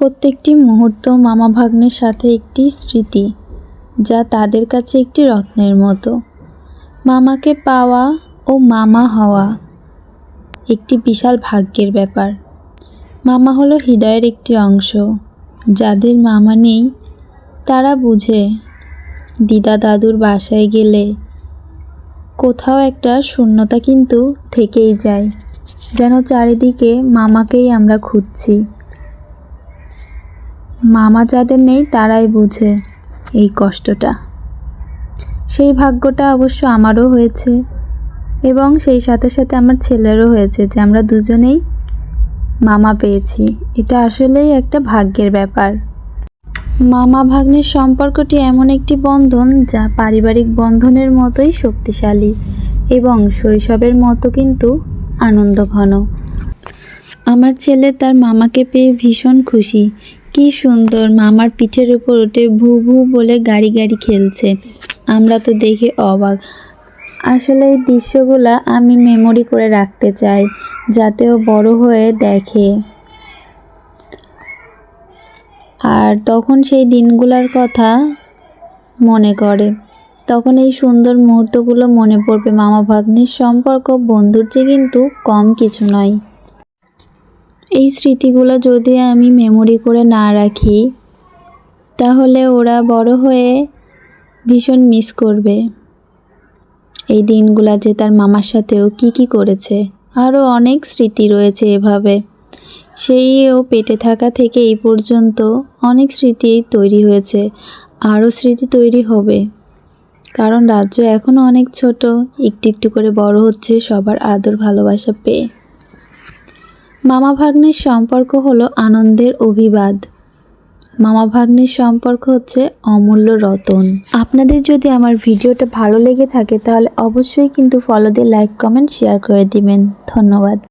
প্রত্যেকটি মুহূর্ত মামা ভাগ্নের সাথে একটি স্মৃতি, যা তাদের কাছে একটি রত্নের মতো। মামাকে পাওয়া ও মামা হওয়া একটি বিশাল ভাগ্যের ব্যাপার। মামা হলো হৃদয়ের একটি অংশ, যাদের মামা নেই, তারা বুঝে, দিদা দাদুর বাসায় গেলে কোথাও একটা শূন্যতা কিন্তু থেকেই যায়, যেন চারিদিকে মামাকেই আমরা খুঁজছি। মামা যাদের নেই তারাই বুঝে এই কষ্টটা। সেই ভাগ্যটা অবশ্য আমারও হয়েছে এবং সেই সাথে সাথে আমার ছেলেরও হয়েছে যে আমরা দুজনেই মামা পেয়েছি। এটা আসলেই একটা ভাগ্যের ব্যাপার। মামা ভাগ্নের সম্পর্কটি এমন একটি বন্ধন যা পারিবারিক বন্ধনের মতোই শক্তিশালী এবং শৈশবের মতো কিন্তু আনন্দঘন। আমার ছেলে তার মামাকে পেয়ে ভীষণ খুশি কি সুন্দর, মামার পিঠের উপর উঠে ভু ভু বলে গাড়ি গাড়ি খেলছে। আমরা তো দেখে অবাক। আসলে এই দৃশ্যগুলা আমি মেমোরি করে রাখতে চাই, যাতে ও বড় হয়ে দেখে। আর তখন সেই দিনগুলোর কথা মনে করে। তখন এই সুন্দর মুহূর্তগুলো মনে পড়বে মামা ভাগ্নির সম্পর্ক, বন্ধুর চেয়ে কিন্তু কম কিছু নয়। এই স্মৃতিগুলো যদি আমি মেমোরি করে না রাখি, তাহলে ওরা বড় হয়ে ভীষণ মিস করবে। এই দিনগুলা যে তার মামার সাথেও কি কি করেছে আরও অনেক স্মৃতি রয়েছে এভাবে। সেই ও পেটে থাকা থেকে এই পর্যন্ত অনেক স্মৃতি তৈরি হয়েছে আরও স্মৃতি তৈরি হবে। কারণ রাজ্য এখনও অনেক ছোট, একটু একটু করে বড় হচ্ছে সবার আদর ভালোবাসা পেয়ে। মামা ভাগ্নের সম্পর্ক হলো আনন্দের অভিবাদ। মামা ভাগ্নের সম্পর্ক হচ্ছে অমূল্য রতন। আপনাদের যদি আমার ভিডিওটা ভালো লেগে থাকে, তাহলে অবশ্যই কিন্তু ফলো দিয়ে লাইক কমেন্ট শেয়ার করে দিবেন। ধন্যবাদ।